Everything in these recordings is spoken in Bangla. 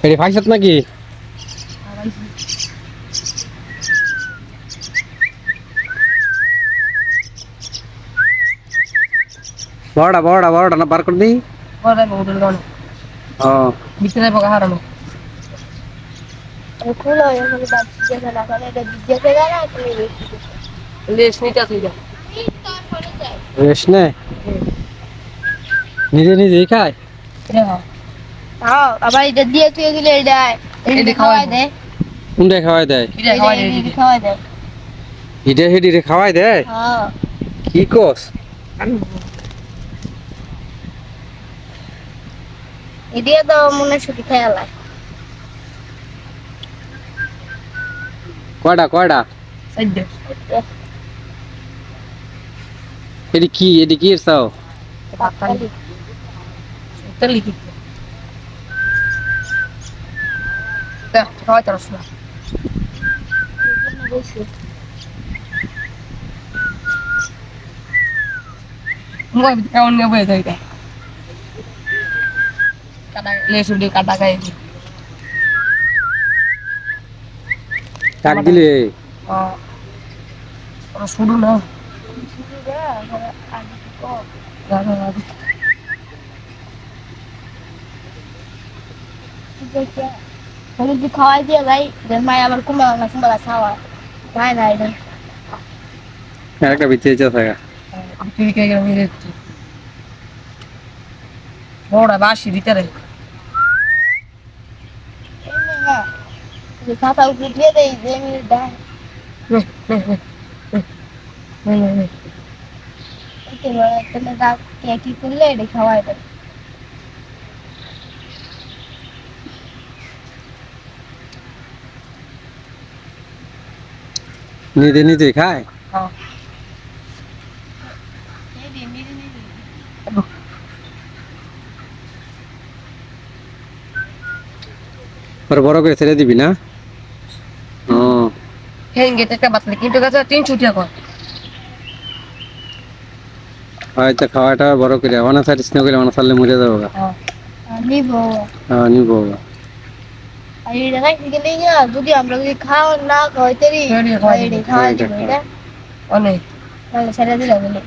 এটি ফাইসাত নাকি বড়টা বড়টা বড়টা না পরে হোটেল গান ও ভিতরে পকা হারানো খুলো এখানে বাচ্চা যেখানে এখন এটা জিজ্ঞাসা করে না তুমি লেস নিতে তুই যা। রেস নে? নিজে নিজেই খায় হ্যাঁ আবার এটা দিয়ে তুই দিলে এটা এটা এটা খাওয়াই খাওয়াই দেয় কোনটা খাওয়াই দেয়? এটা খাওয়াই দে এটা খাওয়াই দেয় খাওয়াই দেয় হ্যাঁ কি কস? এদিকে তো মনে ছুটি খেয়াল কয়টা কয়টা? এটি কি এটি কি চাও? বাতালি তেলি কি দা খাওয়াই তারস না মুখ কেমন নেবো এটা এটা কাটা লেস উঠে কাটা খাই ডাক দিলে শুরু না যদি খাওয়াই দিয়ে ভাই যে মায় আবার কুমা মাছ মালা খাওয়া ভাই না এটা একটা ভিতরে থাকা তুই কে গেলাম বড় বাসি ভিতরে না খাতা উপরে দিয়ে দেই যে মিনিট দেয় একটা কি করলে এটা খাওয়াই দেয় নিজে নিজে খায়? ওর বড় করে ছেড়ে দিবি না? হয়তো খাওয়াটা বড় করে অনা সারিস না করে অনা সারলে মরে যাব গা। নিব। হ্যাঁ নিবো গেলে ইয়া, যদি আমরা যদি খাওয়া না খাওয়াই তারি তাহলে খাওয়াই দিবো। এটা খাওয়াই দিব এটা? অনেক। তাহলে ছেড়ে দিলে বলে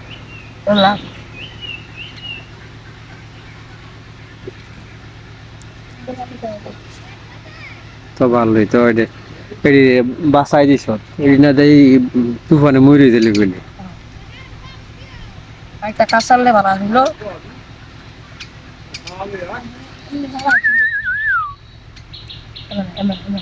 লাভ তো ভালোই তো এটি এটি না দেই তুফানে মরে দিলি বলে। একটা কাঁচালে বানা দিল। Anak anak.